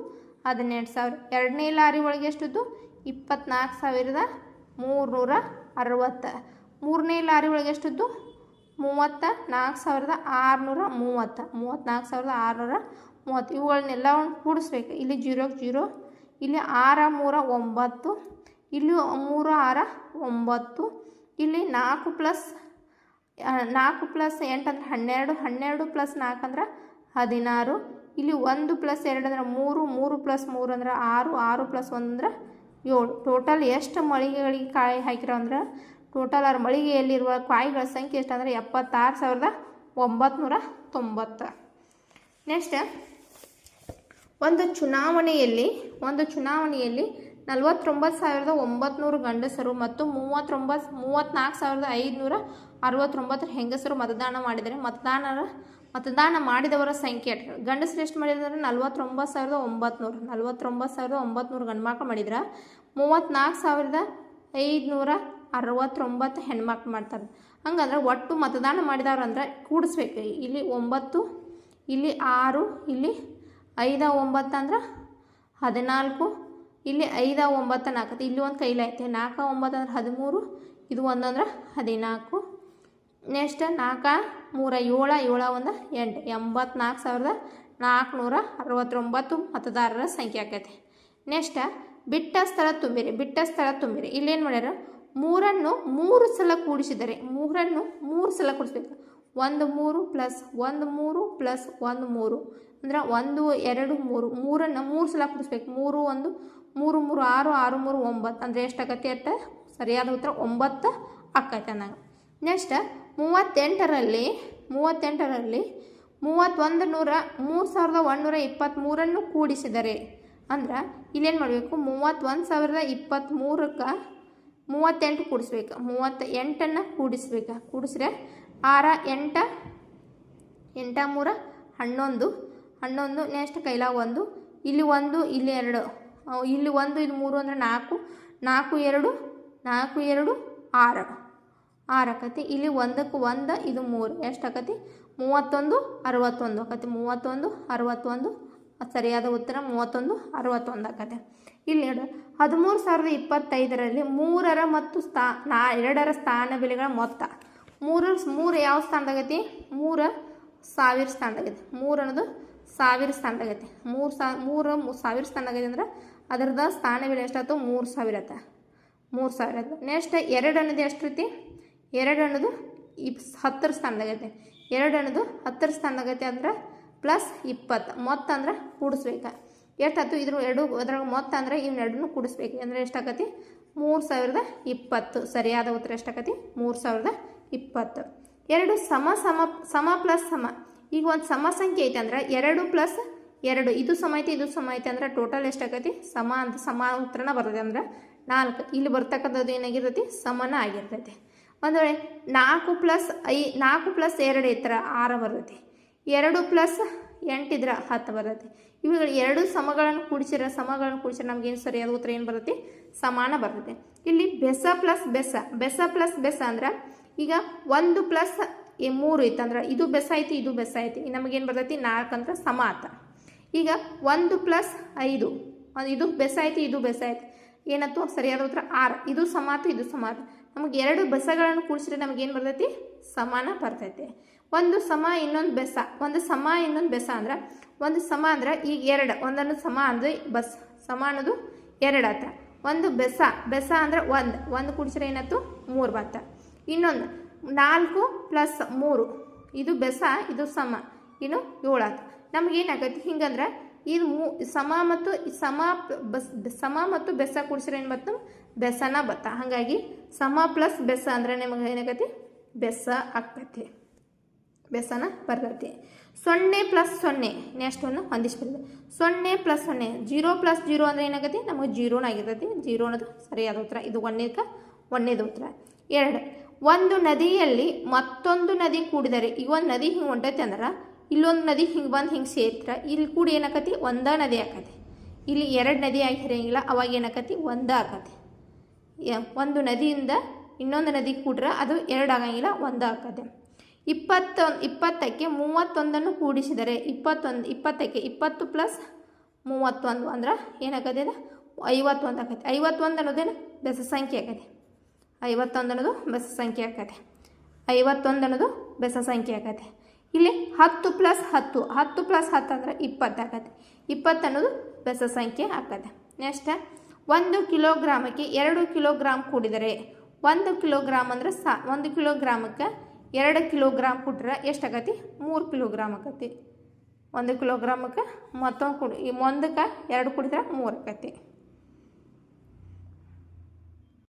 ಹದಿನೆಂಟು ಸಾವಿರ. ಎರಡನೇ ಲಾರಿ ಒಳಗೆ ಎಷ್ಟಿದ್ದು? ಇಪ್ಪತ್ನಾಲ್ಕು ಸಾವಿರದ ಮೂರುನೂರ ಅರವತ್ತ. ಮೂರನೇ ಲಾರಿ ಒಳಗೆ ಎಷ್ಟಿದ್ದು? ಮೂವತ್ತ ನಾಲ್ಕು ಸಾವಿರದ ಆರುನೂರ ಮೂವತ್ತು. ಮೂವತ್ತ್ನಾಲ್ಕು ಸಾವಿರದ ಆರುನೂರ ಮೂವತ್ತು. ಇವುಗಳನ್ನೆಲ್ಲವನ್ನು ಕೂಡಿಸ್ಬೇಕು. ಇಲ್ಲಿ ಜೀರೋಗೆ ಜೀರೋ, ಇಲ್ಲಿ ಆರ ಮೂರ ಒಂಬತ್ತು, ಇಲ್ಲಿ ಮೂರು ಆರ ಒಂಬತ್ತು, ಇಲ್ಲಿ ನಾಲ್ಕು ಪ್ಲಸ್ ನಾಲ್ಕು ಪ್ಲಸ್ ಎಂಟು ಅಂದ್ರೆ ಹನ್ನೆರಡು ಹನ್ನೆರಡು ಪ್ಲಸ್ ನಾಲ್ಕು ಅಂದ್ರೆ ಹದಿನಾರು. ಇಲ್ಲಿ ಒಂದು ಪ್ಲಸ್ ಎರಡು ಅಂದ್ರೆ ಮೂರು ಮೂರು ಪ್ಲಸ್ ಮೂರು ಅಂದ್ರೆ ಆರು ಆರು ಪ್ಲಸ್ ಒಂದು ಅಂದ್ರೆ ಏಳು. ಟೋಟಲ್ ಎಷ್ಟು ಮಳಿಗೆಗಳಿಗೆ ಕಾಯಿ ಹಾಕಿರೋ ಅಂದ್ರೆ ಟೋಟಲ್ ಅವ್ರ ಮಳಿಗೆಯಲ್ಲಿರುವ ಕಾಯಿಗಳ ಸಂಖ್ಯೆ ಎಷ್ಟು ಅಂದರೆ ಎಪ್ಪತ್ತಾರು ಸಾವಿರದ ಒಂಬತ್ನೂರ ತೊಂಬತ್ತು. ನೆಕ್ಸ್ಟ್ ಒಂದು ಚುನಾವಣೆಯಲ್ಲಿ ಒಂದು ಚುನಾವಣೆಯಲ್ಲಿ ನಲವತ್ತೊಂಬತ್ತು ಸಾವಿರದ ಒಂಬತ್ನೂರು ಗಂಡಸರು ಮತ್ತು ಮೂವತ್ತೊಂಬತ್ತು, ಮೂವತ್ತ್ನಾಲ್ಕು ಸಾವಿರದ ಐದುನೂರ ಅರವತ್ತೊಂಬತ್ತರ ಹೆಂಗಸರು ಮತದಾನ ಮಾಡಿದರೆ ಮತದಾನರ, ಮತದಾನ ಮಾಡಿದವರ ಸಂಖ್ಯೆ? ಗಂಡಸರು ಎಷ್ಟು ಮಾಡಿದ್ರೆ ನಲ್ವತ್ತೊಂಬತ್ತು ಸಾವಿರದ ಒಂಬತ್ನೂರು. ನಲ್ವತ್ತೊಂಬತ್ತು ಸಾವಿರದ ಒಂಬತ್ನೂರು ಗಂಡ್ಮಕ್ಳು ಮಾಡಿದ್ರೆ? ಮೂವತ್ತ್ನಾಲ್ಕು ಸಾವಿರದ ಐದುನೂರ ಅರವತ್ತೊಂಬತ್ತು ಹೆಣ್ಮಕ್ಳು ಮಾಡ್ತಾರೆ. ಹಂಗಂದ್ರೆ ಒಟ್ಟು ಮತದಾನ ಮಾಡಿದವ್ರು ಅಂದ್ರೆ ಕೂಡಿಸ್ಬೇಕು. ಇಲ್ಲಿ ಒಂಬತ್ತು, ಇಲ್ಲಿ ಆರು, ಇಲ್ಲಿ ಐದ, ಒಂಬತ್ತು ಅಂದ್ರೆ ಹದಿನಾಲ್ಕು, ಇಲ್ಲಿ ಐದ, ಒಂಬತ್ತು ನಾಲ್ಕು ಇಲ್ಲಿ ಒಂದು ಕೈಲಿ ಐತೆ ನಾಲ್ಕು ಒಂಬತ್ತು ಅಂದ್ರೆ ಹದಿಮೂರು, ಇದು ಒಂದಂದ್ರೆ ಹದಿನಾಲ್ಕು. ನೆಕ್ಸ್ಟ್ ನಾಲ್ಕ, ಮೂರ, ಏಳ ಏಳ, ಒಂದು, ಎಂಟು. ಎಂಬತ್ನಾಲ್ಕು ಸಾವಿರದ ನಾಲ್ಕುನೂರ ಅರವತ್ತೊಂಬತ್ತು ಮತದಾರರ ಸಂಖ್ಯೆ ಆಕೈತಿ. ನೆಕ್ಸ್ಟ್, ಬಿಟ್ಟ ಸ್ಥಳ ತುಂಬಿರಿ, ಬಿಟ್ಟ ಸ್ಥಳ ತುಂಬಿರಿ. ಇಲ್ಲೇನು ಮಾಡ್ಯಾರ? ಮೂರನ್ನು ಮೂರು ಸಲ ಕೂಡಿಸಿದರೆ, ಮೂರನ್ನು ಮೂರು ಸಲ ಕೂಡಿಸ್ಬೇಕು. ಒಂದು, ಮೂರು ಪ್ಲಸ್ ಒಂದು, ಮೂರು ಪ್ಲಸ್ ಒಂದು, ಮೂರು. ಅಂದ್ರೆ ಒಂದು, ಎರಡು, ಮೂರು. ಮೂರನ್ನು ಮೂರು ಸಲ ಕೂಡಿಸ್ಬೇಕು. ಮೂರು, ಒಂದು, ಮೂರು ಮೂರು, ಆರು ಆರು, ಮೂರು, ಒಂಬತ್ತು. ಅಂದರೆ ಎಷ್ಟು ಅಂತ ಸರಿಯಾದ ಉತ್ತರ ಒಂಬತ್ತು ಆಕೈತೆ ಅನ್ನಂಗೆ ನೆಕ್ಸ್ಟ್ ಮೂವತ್ತೆಂಟರಲ್ಲಿ ಮೂವತ್ತೆಂಟರಲ್ಲಿ ಮೂವತ್ತೊಂದು ನೂರ, ಮೂರು ಸಾವಿರದ ಒಂದುನೂರ ಇಪ್ಪತ್ತ್ಮೂರನ್ನು ಕೂಡಿಸಿದರೆ. ಅಂದ್ರೆ, ಇಲ್ಲೇನು ಮಾಡಬೇಕು? ಮೂವತ್ತೊಂದು ಸಾವಿರದ ಇಪ್ಪತ್ತ್ಮೂರಕ್ಕೆ ಮೂವತ್ತೆಂಟು ಕೂಡಿಸ್ಬೇಕು. ಮೂವತ್ತ ಎಂಟನ್ನು ಕೂಡಿಸ್ಬೇಕು. ಕೂಡಿಸ್ರೆ ಆರ, ಎಂಟ ಎಂಟ ಮೂರ ಹನ್ನೊಂದು ಹನ್ನೊಂದು ನೆಕ್ಸ್ಟ್ ಕೈಲ ಒಂದು, ಇಲ್ಲಿ ಒಂದು, ಇಲ್ಲಿ ಎರಡು. ಇಲ್ಲಿ ಒಂದು, ಇದು ಮೂರು ಅಂದರೆ ನಾಲ್ಕು ನಾಲ್ಕು ಎರಡು ನಾಲ್ಕು ಎರಡು, ಆರು. ಆರು ಆಕತಿ ಇಲ್ಲಿ ಒಂದಕ್ಕೆ ಒಂದು, ಇದು ಮೂರು. ಎಷ್ಟು ಆಕತಿ ಮೂವತ್ತೊಂದು, ಅರವತ್ತೊಂದು. ಆಕತಿ ಮೂವತ್ತೊಂದು, ಅರವತ್ತೊಂದು. ಸರಿಯಾದ ಉತ್ತರ, ಮೂವತ್ತೊಂದು, ಅರವತ್ತೊಂದು ಆಕತೆ ಇಲ್ಲಿ ಹದಿಮೂರು ಸಾವಿರದ ಇಪ್ಪತ್ತೈದರಲ್ಲಿ ಮೂರರ ಮತ್ತು ಸ್ಥಾ, ನಾ, ಎರಡರ ಸ್ಥಾನ ಬೆಲೆಗಳ ಮೊತ್ತ. ಮೂರ, ಮೂರು ಯಾವ ಸ್ಥಾನದಾಗೈತಿ ಮೂರ ಸಾವಿರ ಸ್ಥಾನದಾಗೈತಿ ಮೂರು ಅನ್ನೋದು ಸಾವಿರ ಸ್ಥಾನದಾಗೈತಿ ಮೂರು ಸಾ, ಮೂರು ಸಾವಿರ ಸ್ಥಾನದಾಗೈತಿ ಅಂದ್ರೆ ಅದರದ ಸ್ಥಾನ ಬೆಲೆ ಎಷ್ಟಾಯ್ತು? ಮೂರು ಸಾವಿರ ಆಯ್ತು ಮೂರು ಸಾವಿರ ಆಯ್ತು ನೆಕ್ಸ್ಟ್, ಎರಡು ಅನ್ನೋದು ಎಷ್ಟು ರೀತಿ ಎರಡು ಅನ್ನೋದು ಇಪ್ ಹತ್ತರ ಸ್ಥಾನದಾಗೈತೆ ಎರಡು ಅನ್ನೋದು ಹತ್ತರ ಸ್ಥಾನದಾಗೈತೆ ಅಂದ್ರೆ ಪ್ಲಸ್ ಇಪ್ಪತ್ತು. ಮೊತ್ತ ಅಂದ್ರೆ ಕೂಡಿಸ್ಬೇಕು. ಎಷ್ಟಾಯ್ತು ಇದ್ರ ಎರಡು, ಅದ್ರಾಗ ಮೊತ್ತ ಅಂದ್ರೆ ಇವ್ನೆರಡನ್ನೂ ಕೂಡಿಸ್ಬೇಕು. ಅಂದರೆ ಎಷ್ಟಾಗತ್ತಿ ಮೂರು ಸಾವಿರದ ಇಪ್ಪತ್ತು. ಸರಿಯಾದ ಉತ್ತರ ಎಷ್ಟಾಗತ್ತೆ ಮೂರು ಸಾವಿರದ ಇಪ್ಪತ್ತು. ಎರಡು ಸಮ ಸಮ ಸಮ ಪ್ಲಸ್ ಸಮ. ಈಗ ಒಂದು ಸಮ ಸಂಖ್ಯೆ ಐತೆ ಅಂದ್ರೆ ಎರಡು ಪ್ಲಸ್ ಎರಡು. ಇದು ಸಮ ಐತೆ, ಇದು ಸಮ ಐತೆ ಅಂದ್ರೆ ಟೋಟಲ್ ಎಷ್ಟಾಗೈತಿ ಸಮ ಅಂತ ಸಮ ಉತ್ತರನ ಬರ್ತದೆ ಅಂದ್ರೆ ನಾಲ್ಕು. ಇಲ್ಲಿ ಬರ್ತಕ್ಕಂಥದ್ದು ಏನಾಗಿರ್ತೈತಿ? ಸಮನ ಆಗಿರ್ತೈತಿ. ವೇಳೆ ನಾಲ್ಕು ಪ್ಲಸ್ ಐ, ನಾಲ್ಕು ಪ್ಲಸ್ ಎರಡು ಇತ್ತರ ಆರು ಬರುತ್ತೆ. ಎರಡು ಪ್ಲಸ್ ಎಂಟಿದ್ರೆ ಹತ್ತು ಬರುತ್ತೆ. ಇವುಗಳು ಎರಡು ಸಮಗಳನ್ನು ಕೂಡಿಸಿರ ಸಮಗಳನ್ನು ಕೂಡಿಸಿರ ನಮ್ಗೆ ಏನು ಸರಿಯಾದ ಉತ್ತರ ಏನು ಬರುತ್ತೆ? ಸಮಾನ ಬರುತ್ತೆ. ಇಲ್ಲಿ ಬೆಸ ಪ್ಲಸ್ ಬೆಸ ಬೆಸ ಪ್ಲಸ್ ಬೆಸ ಅಂದ್ರೆ ಈಗ ಒಂದು ಪ್ಲಸ್ ಮೂರು ಇತ್ತು ಅಂದ್ರೆ ಇದು ಬೆಸ ಐತಿ, ಇದು ಬೆಸ ಐತಿ. ನಮಗೇನು ಬರ್ತೈತಿ? ನಾಲ್ಕು ಅಂದ್ರೆ ಸಮ ಆತ. ಈಗ ಒಂದು ಪ್ಲಸ್ ಐದು ಇದು ಬೆಸ ಐತಿ, ಇದು ಬೆಸ ಐತಿ. ಏನತ್ತು ಸರಿಯಾದ ಉತ್ತರ ಆರು. ಇದು ಸಮಾತು ಇದು ಸಮ ಆತು. ನಮಗೆ ಎರಡು ಬೆಸಗಳನ್ನು ಕೂಡಿಸಿದ್ರೆ ನಮಗೇನು ಬರ್ತೈತಿ? ಸಮಾನ ಬರ್ತೈತಿ. ಒಂದು ಸಮ, ಇನ್ನೊಂದು ಬೆಸ. ಒಂದು ಸಮ, ಇನ್ನೊಂದು ಬೆಸ ಅಂದ್ರೆ? ಒಂದು ಸಮ ಅಂದ್ರೆ ಈಗ ಎರಡು. ಒಂದನ್ನು ಸಮ ಅಂದ್ರೆ ಬಸ್. ಸಮ ಅನ್ನೋದು ಎರಡು ಒಂದು ಬೆಸ. ಬೆಸ ಅಂದ್ರೆ ಒಂದು. ಒಂದು ಕೂಡಿಸಿದ್ರೆ ಏನಾಯ್ತು? ಮೂರು ಬತ್ತ ಇನ್ನೊಂದು, ನಾಲ್ಕು ಪ್ಲಸ್ ಮೂರು. ಇದು ಬೆಸ, ಇದು ಸಮ. ಇನ್ನು ಏಳು ನಮ್ಗೆ ನಮಗೇನಾಗೈತಿ ಹಿಂಗಂದ್ರೆ, ಇದು ಮೂ, ಸಮ ಮತ್ತು, ಸಮ ಬಸ್, ಸಮ ಮತ್ತು ಬೆಸ ಕೂಡಿಸಿದ್ರೆ ಏನು ಬತ್ತು ಬೆಸನ ಬತ್ತ. ಹಾಗಾಗಿ ಸಮ ಪ್ಲಸ್ ಬೆಸ ಅಂದರೆ ನಿಮಗೆ ಏನಾಗೈತಿ? ಬೆಸ ಆಗ್ತೈತಿ ಬೆಸನ ಬರ್ತೈತಿ. ಸೊನ್ನೆ ಪ್ಲಸ್ ಸೊನ್ನೆ. ನೆಕ್ಸ್ಟ್ ಒಂದು ಬರ್ತದೆ ಸೊನ್ನೆ ಪ್ಲಸ್ ಸೊನ್ನೆ. ಜೀರೋ ಪ್ಲಸ್ ಜೀರೋ ಅಂದರೆ ಏನಾಗೈತಿ? ನಮಗೆ ಜೀರೋನ ಆಗಿರ್ತೈತಿ. ಜೀರೋ ಅನ್ನೋದು ಸರಿಯಾದ ಉತ್ತರ. ಇದು ಒಂದನೇಕ ಒಂದನೇದು ಉತ್ತರ. ಎರಡು. ಒಂದು ನದಿಯಲ್ಲಿ ಮತ್ತೊಂದು ನದಿ ಕೂಡಿದರೆ ಈಗ ಒಂದು ನದಿ ಹಿಂಗೆ ಹೊಂಟೈತಿ ಅಂದ್ರೆ, ಇಲ್ಲೊಂದು ನದಿ ಹಿಂಗೆ ಬಂದು ಹಿಂಗೆ ಸೇರ್ತಾರೆ, ಇಲ್ಲಿ ಕೂಡ ಏನಾಕತಿ? ಒಂದೇ ನದಿ ಆಕತಿ. ಇಲ್ಲಿ ಎರಡು ನದಿ ಆಗಿ ಹರಿಯಂಗಿಲ್ಲ. ಅವಾಗ ಏನಾಕತಿ? ಒಂದೇ ಆಕತಿ. ಒಂದು ನದಿಯಿಂದ ಇನ್ನೊಂದು ನದಿ ಕೂಡ್ರೆ ಅದು ಎರಡು ಆಗಂಗಿಲ್ಲ, ಒಂದು ಆಗ್ತದೆ. ಇಪ್ಪತ್ತೊಂದು ಇಪ್ಪತ್ತಕ್ಕೆ ಮೂವತ್ತೊಂದನ್ನು ಕೂಡಿಸಿದರೆ ಇಪ್ಪತ್ತೊಂದು, ಇಪ್ಪತ್ತಕ್ಕೆ ಇಪ್ಪತ್ತು ಪ್ಲಸ್ ಮೂವತ್ತೊಂದು ಅಂದ್ರೆ ಏನಾಗತ್ತೆ ಇದು? ಐವತ್ತೊಂದು ಆಗತ್ತೆ ಐವತ್ತೊಂದು ಅನ್ನೋದೇನು? ಬೆಸ ಸಂಖ್ಯೆ ಆಗತ್ತೆ ಐವತ್ತೊಂದು ಅನ್ನೋದು ಬೆಸ ಸಂಖ್ಯೆ ಆಗತ್ತೆ ಐವತ್ತೊಂದು ಅನ್ನೋದು ಬೆಸ ಸಂಖ್ಯೆ ಆಗತ್ತೆ ಇಲ್ಲಿ ಹತ್ತು ಪ್ಲಸ್ ಹತ್ತು ಹತ್ತು ಪ್ಲಸ್ ಹತ್ತು ಅಂದ್ರೆ ಇಪ್ಪತ್ತು ಅನ್ನೋದು ಬೆಸ ಸಂಖ್ಯೆ ಆಗತ್ತೆ ನೆಕ್ಸ್ಟ್ ಒಂದು ಕಿಲೋಗ್ರಾಮಕ್ಕೆ ಎರಡು ಕಿಲೋಗ್ರಾಮ್ ಕೂಡಿದರೆ ಒಂದು ಕಿಲೋಗ್ರಾಮ್ ಅಂದ್ರೆ ಸಾ, ಒಂದು ಕಿಲೋಗ್ರಾಮಕ್ಕೆ ಎರಡು ಕಿಲೋಗ್ರಾಮ್ ಕೊಟ್ರೆ ಎಷ್ಟಾಗತಿ ಮೂರು ಕಿಲೋಗ್ರಾಮ್ ಆಕತಿ ಒಂದು ಕಿಲೋಗ್ರಾಮಕ್ಕೆ ಮತ್ತೊಂದು ಕುಡಿ ಒಂದಕ್ಕೆ ಎರಡು ಕುಡಿದ್ರೆ ಮೂರು ಆಕೈತಿ